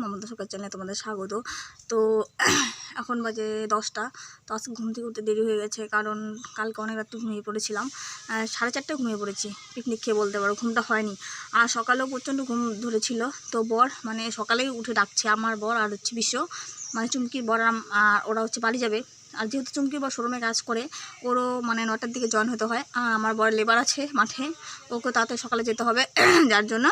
মমতা সরকার চ্যানেলে তোমাদের স্বাগত। তো এখন বাজে দশটা, তো আজকে ঘুম থেকে উঠতে দেরি হয়ে গেছে, কারণ কালকে অনেক রাত্রে ঘুমিয়ে পড়েছিলাম। সাড়ে চারটায় ঘুমিয়ে পড়েছি পিকনিক খেয়ে বলতে পারো, ঘুমটা হয়নি। আর সকালেও প্রচণ্ড ঘুম ধরেছিল, তো বর মানে সকালেই উঠে ডাকছে, আমার বর আর হচ্ছে বিশ্ব মানে চুমকির বর আর ওরা হচ্ছে বাড়ি যাবে। আর যেহেতু চুমকি বা শোরুমে কাজ করে, ওরও মানে নটার দিকে জয়েন হতে হয়। আমার বড় লেবার আছে মাঠে, ওকে তাড়াতাড়ি সকালে যেতে হবে। যার জন্য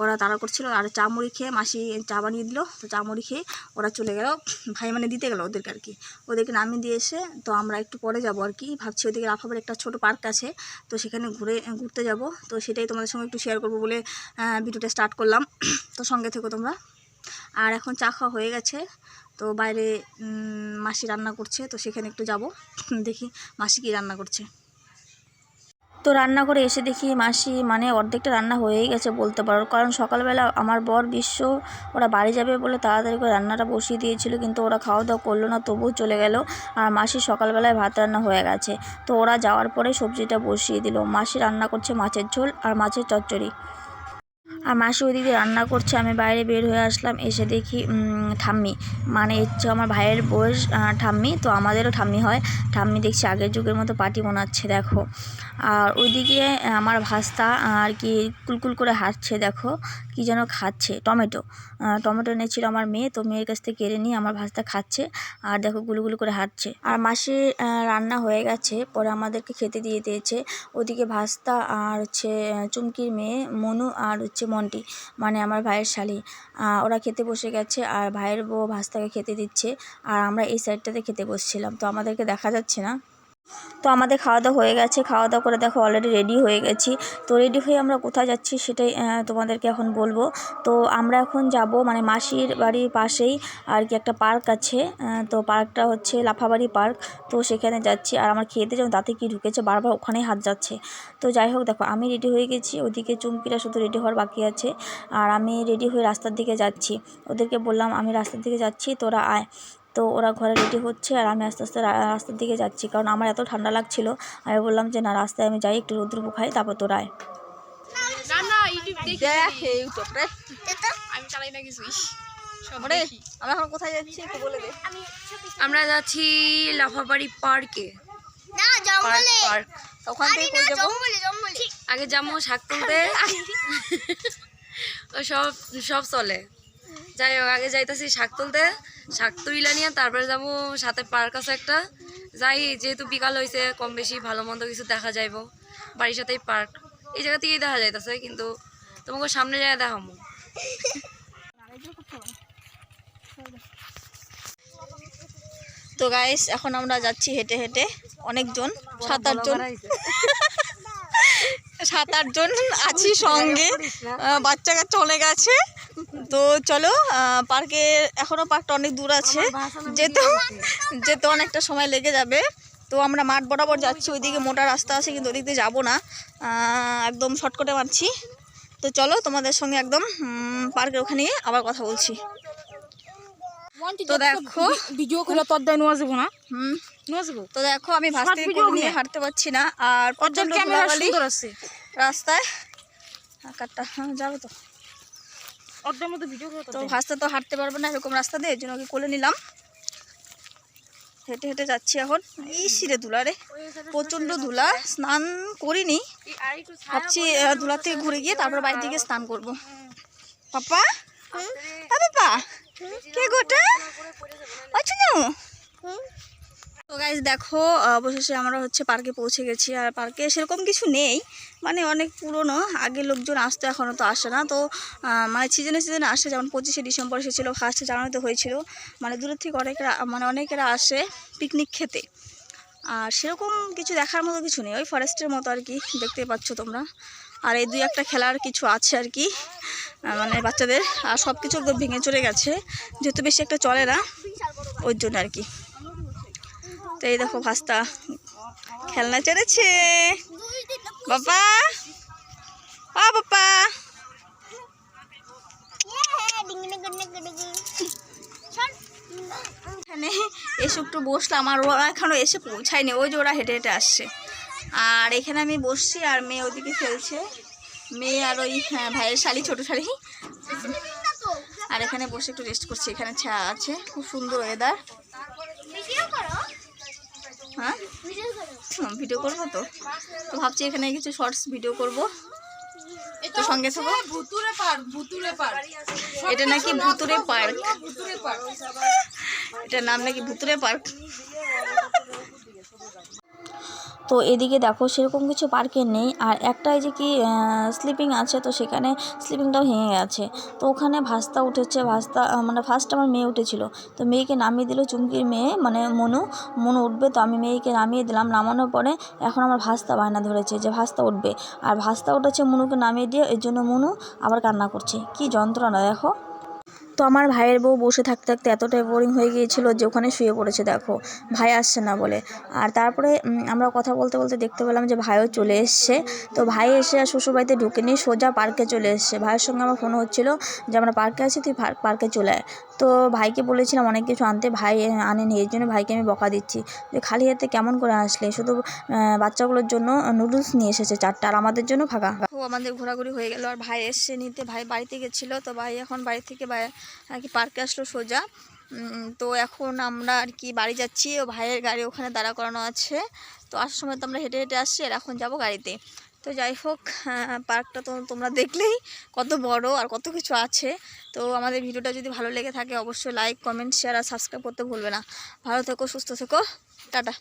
ওরা তাড়া করছিল। আর চা মুড়ি খেয়ে মাসি চা বানিয়ে দিল। তো চা মুড়ি খেয়ে ওরা চলে গেল। ভাই মানে দিতে গেল ওদেরকে আর কি। ওদেরকে নামিয়ে দিয়ে এসে তো আমরা একটু পরে যাব আর কি। ভাবছি ওদিকে রাফাবের একটা ছোট পার্ক আছে। তো সেখানে ঘুরে, ঘুরতে যাব। তো সেটাই তোমাদের সঙ্গে একটু শেয়ার করব বলে ভিডিওটা স্টার্ট করলাম। তো সঙ্গে থেকো তোমরা। আর এখন চা খাওয়া হয়ে গেছে। তো বাইরে মাসি রান্না করছে, তো সেখানে একটু যাব। দেখি মাসি কী রান্না করছে। তো রান্না করে এসে দেখি মাসি মানে অর্ধেকটা রান্না হয়েই গেছে বলতে পারো। কারণ সকালবেলা আমার বর বিশ্ব, ওরা বাড়ি যাবে বলে তাড়াতাড়ি করে রান্নাটা বসিয়ে দিয়েছিল, কিন্তু ওরা খাওয়া দাওয়া করল না, তবুও চলে গেল। আর মাসি সকালবেলায় ভাত রান্না হয়ে গেছে। তো ওরা যাওয়ার পরে সবজিটা বসিয়ে দিল। মাসি রান্না করছে মাছের ঝোল আর মাছের চচ্চড়ি। আর মাসি ওইদিকে রান্না করছে, আমি বাইরে বের হয়ে আসলাম, এসে দেখি ঠাম্মি। মানে হচ্ছে আমার ভাইয়ের বয়স ঠাম্মি, তো আমাদেরও ঠাম্মি হয়। ঠাম্মি দেখছি আগের যুগের মতো পাটি বানাচ্ছে, দেখো। আর ওইদিকে আমার ভাস্তা, আর কি, কুলকুল করে হাঁটছে, দেখো, কি যেন খাচ্ছে, টমেটো। টমেটো এনেছিল আমার মেয়ে, তো মেয়ের কাছ থেকে কেড়ে নিয়ে আমার ভাস্তা খাচ্ছে, আর দেখো গুলুগুলু করে হাঁটছে। আর মাসি রান্না হয়ে গেছে, পরে আমাদেরকে খেতে দিয়ে দিয়েছে। ওদিকে ভাস্তা, আর হচ্ছে চুমকির মেয়ে, মনু, আর হচ্ছে মন্টি মানে আমার ভাইয়ের শালি। ওরা খেতে বসে গেছে আর ভাইয়ের বউ ভাস্তাকে খেতে দিচ্ছে। আর আমরা এই সাইডটাতে খেতে বসছিলাম। তো আমাদেরকে দেখা যাচ্ছে না। তো আমাদের খাওয়া দাওয়া হয়ে গেছে। খাওয়া দাওয়া করে দেখো অলরেডি রেডি হয়ে গেছি। তো রেডি হয়ে আমরা কোথায় যাচ্ছি সেটাই তোমাদেরকে এখন বলব। তো আমরা এখন যাব মানে মাসির বাড়ির পাশেই আর কি একটা পার্ক আছে। তো পার্কটা হচ্ছে লাফাবাড়ি পার্ক। তো সেখানে যাচ্ছি। আর আমার খেতে যেমন দাঁতে কি ঢুকেছে, বারবার ওখানেই হাত যাচ্ছে। তো যাই হোক দেখো, আমি রেডি হয়ে গেছি। ওদিকে চুমকিরা শুধু রেডি হওয়ার বাকি আছে। আর আমি রেডি হয়ে রাস্তার দিকে যাচ্ছি। ওদেরকে বললাম, আমি রাস্তার দিকে যাচ্ছি, তোরা আয়। তো ওরা ঘরে রেডি হচ্ছে আর আমি আস্তে আস্তে রাস্তার দিকে যাচ্ছি। কারণ আমার এত ঠান্ডা লাগছিল আমি বললাম যে না রাস্তায় আমি যাই একটু রৌদ্র খাই তারপর তোরা আয়। না না ইউটিউব দেখি। দেখ ইউটিউব রে। আমি চালাই না কিছুই। সব রে দেখি। আমরা এখন কোথায় যাচ্ছি একটু বলে দে। আমরা যাচ্ছি লাফাবাড়ি পার্কে। Park park. ওখান থেকে কই যাব? আগে যাব শাক তুলতে। সব সব চলে। যাই হোক, আগে যাইতেছি শাক তুলতে। শাক তুইলা নিয়ে তারপরে যাব সাথে পার্ক আছে একটা। যাই, যেহেতু বিকাল হয়েছে কম বেশি ভালো মন্দ কিছু দেখা যাইব। বাড়ির সাথেই পার্ক। এই জায়গা থেকেই দেখা যাইতেছে, কিন্তু তোমাকে সামনে জায়গা দেখাবো তো গাইস এখন আমরা যাচ্ছি হেঁটে হেঁটে। অনেকজন, সাত আটজন। সাত আটজন আছি সঙ্গে। বাচ্চা কাচ্চা অনেক গেছে তো চলো পার্কে এখনও পার্কটা অনেক দূর আছে। যেতে যেতে অনেকটা সময় লেগে যাবে তো আমরা মাঠ বরাবর যাচ্ছি ওইদিকে মোটা রাস্তা আছে কিন্তু ওদিক দিয়ে যাব না। একদম শর্টকাটে মারছি। তো চলো তোমাদের সঙ্গে একদম পার্কের ওখানে গিয়ে আবার কথা বলছি। তো দেখো ভিডিও করে তোর দেয় নোয়া যাব না? হুম। তো দেখো আমি ভাস্তি নিয়ে হাঁটতে পারছি না আর প্রচণ্ড আছে। রাস্তায়। কাটটা হ্যাঁ যাবে তো ওদের মধ্যে ভিডিও করে তো ভাস্তা তো হাঁটতে পারবে না এরকম রাস্তা দিয়ে জন্য ওকে কোলে নিলাম। হেঁটে হেঁটে যাচ্ছি এখন। এই সিরে ধুলা রে প্রচণ্ড ধুলা স্নান করিনি। ভাবছি ধুলা থেকে ঘুরে গিয়ে তারপর বাড়ি থেকে স্নান করব। পাপা পাপা কে গোটা? আচ্ছা না তো গাইজ দেখো, অবশেষে আমরা হচ্ছে পার্কে পৌঁছে গেছি। আর পার্কে সেরকম কিছু নেই। মানে অনেক পুরনো, আগে লোকজন আসতো এখনও তো আসে না। তো মানে সিজনে সিজনে আসে, যেমন পঁচিশে ডিসেম্বর এসেছিল ফার্স্টে জানুয়ারিতে হয়েছিল। মানে দূরের থেকে অনেকেরা মানে অনেকেরা আসে পিকনিক খেতে। আর সেরকম কিছু দেখার মতো কিছু নেই। ওই ফরেস্টের মতো আর কি দেখতে পাচ্ছ তোমরা। আর এই দুই একটা খেলার কিছু আছে আর কি মানে বাচ্চাদের। আর সব কিছু একদম ভেঙে চলে গেছে। যেহেতু বেশি একটা চলে না, ওই জন্য আর কি। তো এই দেখো ভাস্তা খেলনা চড়েছে। বাবা আ বাবা। এসে একটু বসলাম আর ওরা এখনও এসে পৌঁছায়নি ওই যে ওরা হেঁটে হেঁটে আসছে। আর এখানে আমি বসছি আর মেয়ে ওদিকে খেলছে। মেয়ে আর ওই হ্যাঁ, ভাইয়ের শালি ছোটো শালি। আর এখানে বসে একটু রেস্ট করছি এখানে ছা আছে খুব সুন্দর ওয়েদার হ্যাঁ? ভিডিও করব তো। তো ভাবছি এখানে কিছু শর্টস ভিডিও করব। তো সঙ্গে থাকো। এটা নাকি ভুতুরে পার্ক। ভুতুরে পার্ক। এটার নাম নাকি ভুতুরে পার্ক। তো এদিকে দেখো সেরকম কিছু পার্কে নেই। আর একটাই যে কি স্লিপিং আছে, তো সেখানে স্লিপিংটাও ভেঙে গেছে। তো ওখানে ভাস্তা উঠেছে, ভাস্তা মানে ফার্স্ট আমার মেয়ে উঠেছিল। তো মেয়েকে নামিয়ে দিল চুমকির মেয়ে মানে মনু মনু উঠবে, তো আমি মেয়েকে নামিয়ে দিলাম। নামানোর পরে এখন আমার ভাস্তা বায়না ধরেছে যে ভাস্তা উঠবে। আর ভাস্তা উঠেছে মনুকে নামিয়ে দিয়ে, এর জন্য মনু আবার কান্না করছে। কি যন্ত্রণা দেখো। তো আমার ভাইয়ের বউ বসে থাকতে থাকতে এতটাই বোরিং হয়ে গিয়েছিল যে ওখানে শুয়ে পড়েছে, দেখো। ভাই আসছে না বলে। আর তারপরে আমরা কথা বলতে বলতে দেখতে পেলাম যে ভাইও চলে এসছে। তো ভাই এসে আর শ্বশুরবাড়িতে ঢুকে নিয়ে সোজা পার্কে চলে এসছে। ভাইয়ের সঙ্গে আমার ফোন হচ্ছিল যে আমরা পার্কে আছি, তুই পার্কে চলে আয়। তো ভাইকে বলেছিলাম অনেক কিছু আনতে, ভাই আনেনি এর জন্য ভাইকে আমি বকা দিচ্ছি। যে খালি হাতে কেমন করে আসলে? শুধু বাচ্চাগুলোর জন্য নুডলস নিয়ে এসেছে চারটা, আর আমাদের জন্য ফাঁকা। আমাদের ঘোরাঘুরি হয়ে গেল, আর ভাই এসছে নিতে। ভাই বাড়িতে গেছিল, তো ভাই এখন বাড়ি থেকে বাই আর কি পার্কে আসলো সোজা। তো এখন আমরা আর কি বাড়ি যাচ্ছি। ও ভাইয়ের গাড়ি ওখানে দাঁড়া করানো আছে। তো আসার সময় তো আমরা হেঁটে হেঁটে আসছি আর এখন যাব গাড়িতে। তো যাই হোক পার্কটা তো তোমরা দেখলেই কত বড় আর কত কিছু আছে। তো আমাদের ভিডিওটা যদি ভালো লেগে থাকে, অবশ্যই লাইক কমেন্ট শেয়ার আর সাবস্ক্রাইব করতে ভুলবে না। ভালো থেকো, সুস্থ থেকো। টাটা।